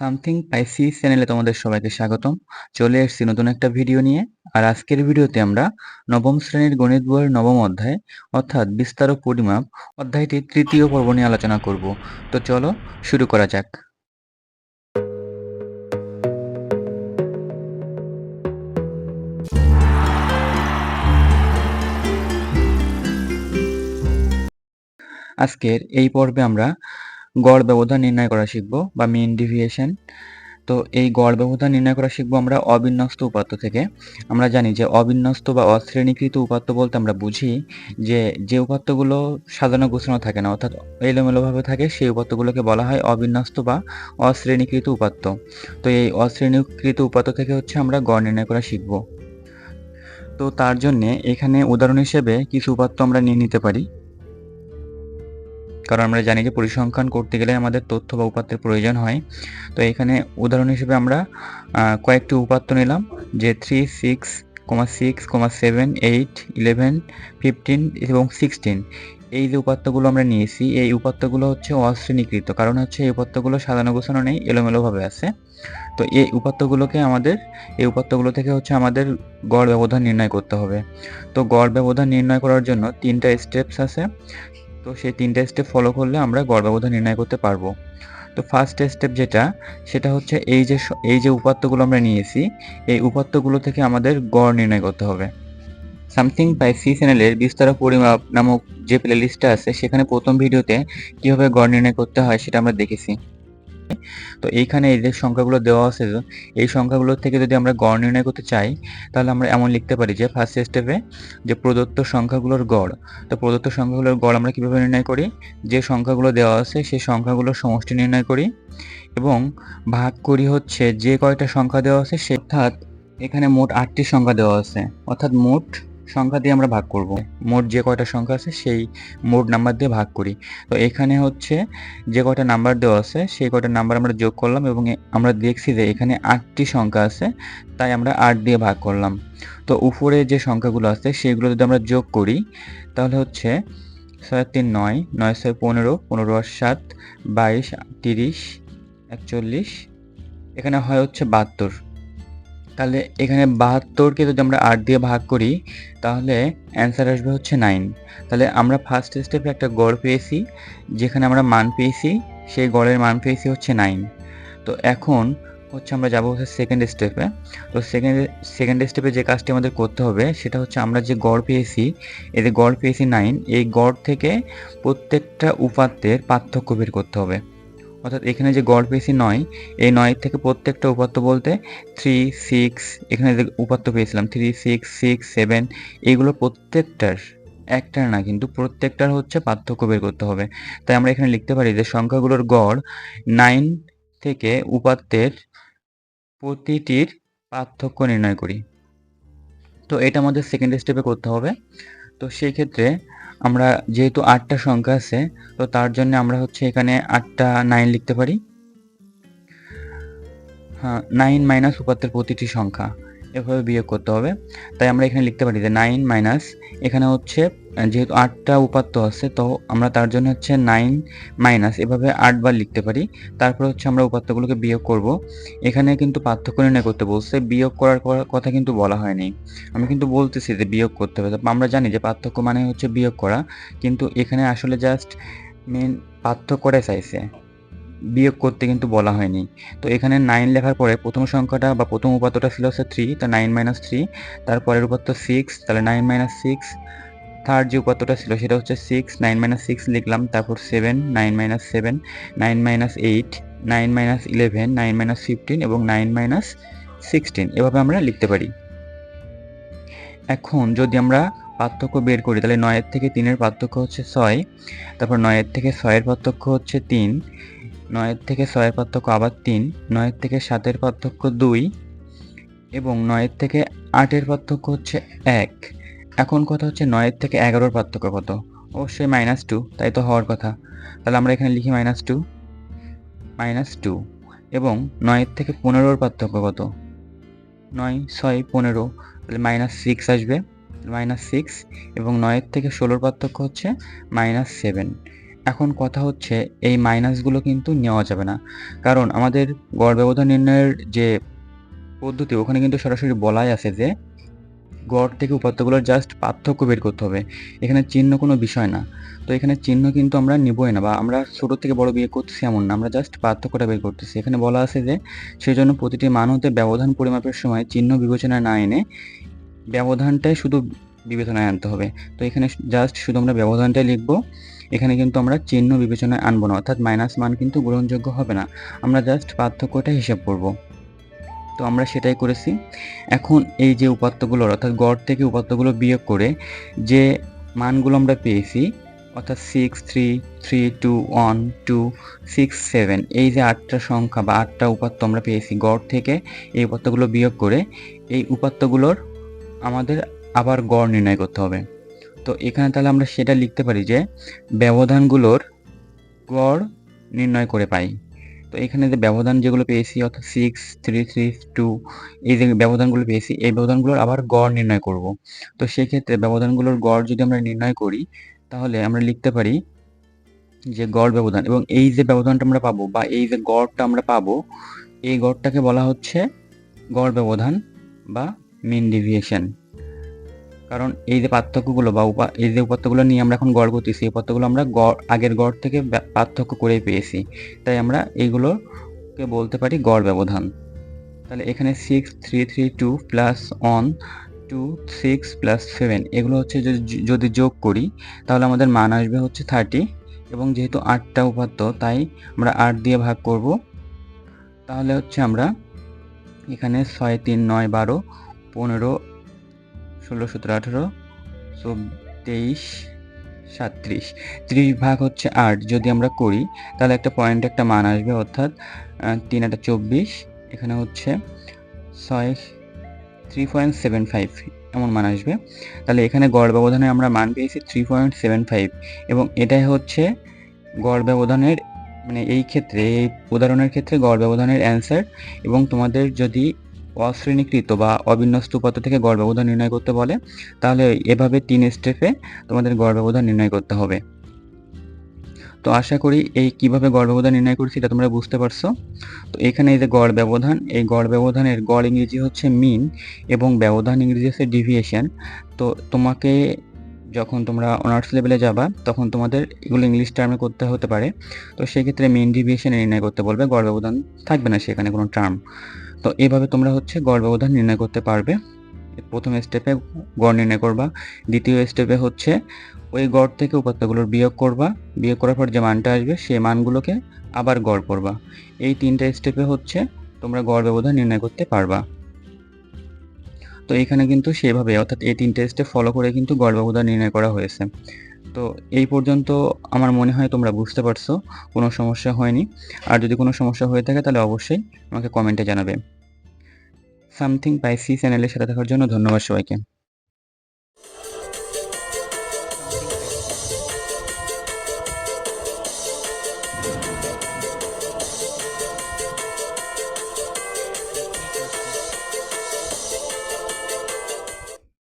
Something পাইসি চ্যানেলে তোমাদের সবাইকে স্বাগতম। চলে এসেছি নতুন একটা ভিডিও নিয়ে। আর আজকের ভিডিওতে আমরা নবম শ্রেণির গণিত বইয়ের নবম অধ্যায়, অর্থাৎ বিস্তার ও পরিমাপ অধ্যায়টি তৃতীয় পর্ব নিয়ে আলোচনা করব। তো চলো শুরু করা যাক। আজকের এই পর্বে আমরা গড় ব্যবধান নির্ণয় করা শিখব বা মিন ডিভিয়েশন তো এই গড় ব্যবধান নির্ণয় করা শিখব আমরা অবিন্যস্ত উপাত্ত থেকে। আমরা জানি যে অবিন্যস্ত বা অশ্রেণীকৃত উপাত্ত বলতে আমরা বুঝি যে যে উপাত্তগুলো সাজানো গোছানো থাকে না, অর্থাৎ এলোমেলোভাবে থাকে, সেই উপাত্তগুলোকে বলা হয় অবিন্যস্ত বা অশ্রেণীকৃত উপাত্ত। তো এই অশ্রেণীকৃত উপাত্ত থেকে হচ্ছে আমরা গড় নির্ণয় করা শিখব। তো তার জন্যে এখানে উদাহরণ হিসেবে কিছু উপাত্ত আমরা নিয়ে নিতে পারি। কারণ আমরা জানি যে পরিসংখ্যান করতে গেলে আমাদের তথ্য বা উপাত্তের প্রয়োজন হয়। তো এখানে উদাহরণ হিসেবে আমরা কয়েকটি উপাত্ত নিলাম যে three six comma six comma seven eight eleven fifteen এবং সিক্সটিন এই যে উপাত্তগুলো আমরা নিয়েছি, এই উপাত্তগুলো হচ্ছে অশ্রেণীকৃত, কারণ হচ্ছে এই উপাত্তগুলো সাজানো গোছানো নেই, এলোমেলোভাবে আছে। তো এই উপাত্তগুলোকে আমাদের, এই উপাত্তগুলো থেকে হচ্ছে আমাদের গড় ব্যবধান নির্ণয় করতে হবে। তো গড় ব্যবধান নির্ণয় করার জন্য তিনটা স্টেপস আছে। তো সেই তিনটা স্টেপ ফলো করলে আমরা গর্ভাবধান নির্ণয় করতে পারব। তো ফার্স্ট স্টেপ যেটা, সেটা হচ্ছে এই যে এই যে উপাত্তগুলো আমরা নিয়েছি, এই উপাত্তগুলো থেকে আমাদের গড় নির্ণয় করতে হবে। সামথিং বাই সি চ্যানেলের বিস্তার পরিমাপ নামক যে প্লেলিস্টটা আছে, সেখানে প্রথম ভিডিওতে কীভাবে গড় নির্ণয় করতে হয় সেটা আমরা দেখেছি। তো এইখানে এই যে সংখ্যাগুলো দেওয়া আছে, এই সংখ্যাগুলোর থেকে যদি আমরা গড় নির্ণয় করতে চাই, তাহলে আমরা এমন লিখতে পারি যে ফার্স্ট স্টেপে যে প্রদত্ত সংখ্যাগুলোর গড়, তো প্রদত্ত সংখ্যাগুলোর গড় আমরা কীভাবে নির্ণয় করি? যে সংখ্যাগুলো দেওয়া আছে, সেই সংখ্যাগুলোর সমষ্টি নির্ণয় করি এবং ভাগ করি হচ্ছে যে কয়টা সংখ্যা দেওয়া আছে, সে অর্থাৎ এখানে মোট আটটি সংখ্যা দেওয়া আছে। অর্থাৎ মোট সংখ্যা দিয়ে আমরা ভাগ করব। মোট যে কয়টা সংখ্যা আছে, সেই মোট নাম্বার দিয়ে ভাগ করি। তো এখানে হচ্ছে যে কয়টা নাম্বার দেওয়া আছে, সেই কয়টা নাম্বার আমরা যোগ করলাম এবং আমরা দেখছি যে এখানে আটটি সংখ্যা আছে, তাই আমরা আট দিয়ে ভাগ করলাম। তো উপরে যে সংখ্যাগুলো আছে, সেগুলো যদি আমরা যোগ করি, তাহলে হচ্ছে ছয় তিন নয় নয় ছয় পনেরো পনেরো আর সাত, বাইশ তিরিশ, একচল্লিশ, এখানে হয় হচ্ছে বাহাত্তর। তাহলে এখানে বাহাত্তরকে যদি আমরা আট দিয়ে ভাগ করি, তাহলে অ্যান্সার আসবে হচ্ছে নাইন তাহলে আমরা ফার্স্ট স্টেপে একটা গড় পেয়েছি, যেখানে আমরা মান পেয়েছি, সেই গড়ের মান পেয়েছি হচ্ছে নাইন তো এখন হচ্ছে আমরা যাব হচ্ছে সেকেন্ড স্টেপে তো সেকেন্ড সেকেন্ড স্টেপে যে কাজটি আমাদের করতে হবে, সেটা হচ্ছে আমরা যে গড় পেয়েছি যে গড় পেয়েছি নাইন এই গড় থেকে প্রত্যেকটা উপাত্তের পার্থক্য বের করতে হবে। অর্থাৎ এখানে যে গড় পেয়েছি নয়, এই নয় থেকে প্রত্যেকটা উপাত্ত বলতে থ্রি সিক্স এখানে যে উপাত্ত পেয়েছিলাম থ্রি সিক্স সিক্স সেভেন এইগুলো প্রত্যেকটার, একটার না, কিন্তু প্রত্যেকটার হচ্ছে পার্থক্য বের করতে হবে। তাই আমরা এখানে লিখতে পারি যে সংখ্যাগুলোর গড় নাইন থেকে উপাত্তের প্রতিটির পার্থক্য নির্ণয় করি। তো এটা আমাদের সেকেন্ড স্টেপে করতে হবে। তো সেই ক্ষেত্রে আমরা যেহেতু আটটা সংখ্যা আছে, তো তার জন্য আমরা হচ্ছে এখানে আটটা নাইন লিখতে পারি। হ্যাঁ নাইন মাইনাস উপাত্তের প্রতিটি সংখ্যা এভাবে বিয়োগ করতে হবে। তাই আমরা এখানে লিখতে পারি যে নাইন মাইনাস এখানে হচ্ছে যেহেতু আটটা উপাত্ত আছে, তো আমরা তার জন্য হচ্ছে নাইন মাইনাস এভাবে আটবার লিখতে পারি। তারপর হচ্ছে আমরা উপাত্তগুলোকে বিয়োগ করব। এখানে কিন্তু পার্থক্য নির্ণয় করতে বলছে, বিয়োগ করার কথা কিন্তু বলা হয়নি। আমি কিন্তু বলতেছি যে বিয়োগ করতে হবে। আমরা জানি যে পার্থক্য মানে হচ্ছে বিয়োগ করা, কিন্তু এখানে আসলে জাস্ট মেন পার্থক্যটা চাইছে? বিয়োগ করতে কিন্তু বলা হয়নি। তো এখানে নাইন লেখার পরে প্রথম সংখ্যাটা বা প্রথম উপাত্তটা ছিল হচ্ছে থ্রি তা নাইন মাইনাস থ্রি তারপরের উপাত্ত সিক্স তাহলে নাইন মাইনাস সিক্স থার্ড যে উপাত্তটা ছিল সেটা হচ্ছে সিক্স নাইন মাইনাস সিক্স লিখলাম, তারপর seven nine minus seven nine minus eight nine minus eleven nine minus fifteen এবং নাইন মাইনাস সিক্সটিন এভাবে আমরা লিখতে পারি। এখন যদি আমরা পার্থক্য বের করি, তাহলে নয়ের থেকে তিনের পার্থক্য হচ্ছে ছয়, তারপর নয়ের থেকে ছয়ের পার্থক্য হচ্ছে তিন, নয়ের থেকে ছয়ের পার্থক্য আবার তিন, নয়ের থেকে সাতের পার্থক্য দুই এবং নয়ের থেকে আটের পার্থক্য হচ্ছে এক। এখন কথা হচ্ছে নয়ের থেকে এগারোর পার্থক্য কত? অবশ্যই মাইনাস টু তাই তো হওয়ার কথা। তাহলে আমরা এখানে লিখি মাইনাস টু মাইনাস টু এবং নয়ের থেকে পনেরোর পার্থক্য কত? নয়, ছয়, পনেরো, তাহলে মাইনাস সিক্স আসবে। মাইনাস সিক্স এবং নয়ের থেকে ষোলোর পার্থক্য হচ্ছে মাইনাস সেভেন এখন কথা হচ্ছে এই মাইনাসগুলো কিন্তু নেওয়া যাবে না। কারণ আমাদের গড় ব্যবধান নির্ণয়ের যে পদ্ধতি, ওখানে কিন্তু সরাসরি বলাই আছে যে গড় থেকে উপাত্তগুলোর জাস্ট পার্থক্য বের করতে হবে। এখানে চিহ্ন কোনো বিষয় না। তো এখানে চিহ্ন কিন্তু আমরা নিবই না বা আমরা ছোটো থেকে বড় বিয়ে করতেছি এমন না, আমরা জাস্ট পার্থক্যটা বের করতেছি। এখানে বলা আছে যে সেই জন্য প্রতিটি মান হতে ব্যবধান পরিমাপের সময় চিহ্ন বিবেচনায় না এনে ব্যবধানটাই শুধু বিবেচনায় আনতে হবে। তো এখানে জাস্ট শুধু আমরা ব্যবধানটাই লিখব। এখানে কিন্তু আমরা চিহ্ন বিবেচনায় আনব না, অর্থাৎ মাইনাস মান কিন্তু গ্রহণযোগ্য হবে না। আমরা জাস্ট পার্থক্যটা হিসাব করব। তো আমরা সেটাই করেছি। এখন এই যে উপাত্তগুলোর অর্থাৎ গড় থেকে উপাত্তগুলো বিয়োগ করে যে মানগুলো আমরা পেয়েছি, অর্থাৎ six three three two one two six seven এই যে আটটা সংখ্যা বা আটটা উপাত্ত আমরা পেয়েছি গড় থেকে, এই উপাত্তগুলো বিয়োগ করে এই উপাত্তগুলোর আমাদের আবার গড় নির্ণয় করতে হবে। তো এখানে তাহলে আমরা সেটা লিখতে পারি যে ব্যবধানগুলোর গড় নির্ণয় করে পাই। তো এখানে যে ব্যবধান যেগুলো পেয়েছি, অর্থাৎ সিক্স থ্রি থ্রি টু এই যে ব্যবধানগুলো পেয়েছি, এই ব্যবধানগুলোর আবার গড় নির্ণয় করব। তো সেক্ষেত্রে ব্যবধানগুলোর গড় যদি আমরা নির্ণয় করি, তাহলে আমরা লিখতে পারি যে গড় ব্যবধান এবং এই যে ব্যবধানটা আমরা পাবো বা এই যে গড়টা আমরা পাবো, এই গড়টাকে বলা হচ্ছে গড় ব্যবধান বা মিন ডিভিয়েশন কারণ এই যে পার্থক্যগুলো বা উপা, এই যে উপাত্তগুলো নিয়ে আমরা এখন গড় করতেছি এই উপাত্তগুলো আমরা গড়, আগের গড় থেকে পার্থক্য করেই পেয়েছি। তাই আমরা এইগুলোকে বলতে পারি গড় ব্যবধান। তাহলে এখানে six three three two plus one two six plus seven এগুলো হচ্ছে যদি যোগ করি, তাহলে আমাদের মান আসবে হচ্ছে থার্টি এবং যেহেতু আটটা উপাত্ত তাই আমরা আট দিয়ে ভাগ করব। তাহলে হচ্ছে আমরা এখানে ছয়, তিন, নয়, বারো, পনেরো ষোলো, সতেরো, আঠেরো তেইশ সাতত্রিশ ত্রিশ ভাগ হচ্ছে আট। যদি আমরা করি, তাহলে একটা পয়েন্ট একটা মান আসবে, অর্থাৎ তিন একটা চব্বিশ, এখানে হচ্ছে ছয় থ্রি পয়েন্ট সেভেন ফাইভ এমন মান আসবে। তাহলে এখানে গড় ব্যবধানে আমরা মান পেয়েছি থ্রি পয়েন্ট সেভেন ফাইভ এবং এটাই হচ্ছে গড় ব্যবধানের মানে এই ক্ষেত্রে, এই উদাহরণের ক্ষেত্রে গড় ব্যবধানের অ্যান্সার এবং তোমাদের যদি অশ্রেণীকৃত বা অবিন্যস্ত উপাত্ত থেকে গড় ব্যবধান নির্ণয় করতে বলে, তাহলে এভাবে তিন স্টেপে তোমাদের গড় ব্যবধান নির্ণয় করতে হবে। তো আশা করি এই কীভাবে গড় ব্যবধান নির্ণয় করছি এটা তোমরা বুঝতে পারছ। তো এখানে এই যে গড় ব্যবধান, এই গড় ব্যবধানের গড় ইংরেজি হচ্ছে মিন এবং ব্যবধান ইংরেজি হচ্ছে ডিভিয়েশন তো তোমাকে যখন তোমরা অনার্স লেভেলে যাবা, তখন তোমাদের এগুলো ইংলিশ টার্মে করতে হতে পারে। তো সেক্ষেত্রে মেন ডিভিয়েশন নির্ণয় করতে বলবে, গড় ব্যবধান থাকবে না সেখানে কোনো টার্ম তো এভাবে তোমরা হচ্ছে গড় ব্যবধান নির্ণয় করতে পারবে। প্রথম স্টেপে গড় নির্ণয় করবা। দ্বিতীয় স্টেপে হচ্ছে ওই গড় থেকে উপাত্তগুলোর বিয়োগ করবা। বিয়োগ করার পর যে মানটা আসবে, সেই মানগুলোকে আবার গড় করবা। এই তিনটা স্টেপে হচ্ছে তোমরা গড় ব্যবধান নির্ণয় করতে পারবা। তো এখানে কিন্তু সেভাবে অর্থাৎ এই তিনটে স্টেপ ফলো করে কিন্তু গড় ব্যবধান নির্ণয় করা হয়েছে। তো এই পর্যন্ত আমার মনে হয় তোমরা বুঝতে পারছ, কোনো সমস্যা হয়নি। আর যদি কোনো সমস্যা হয়ে থাকে তাহলে অবশ্যই আমাকে কমেন্টে জানাবে। সামথিং বাই সি চ্যানেলের সাথে থাকার জন্য ধন্যবাদ সবাইকে।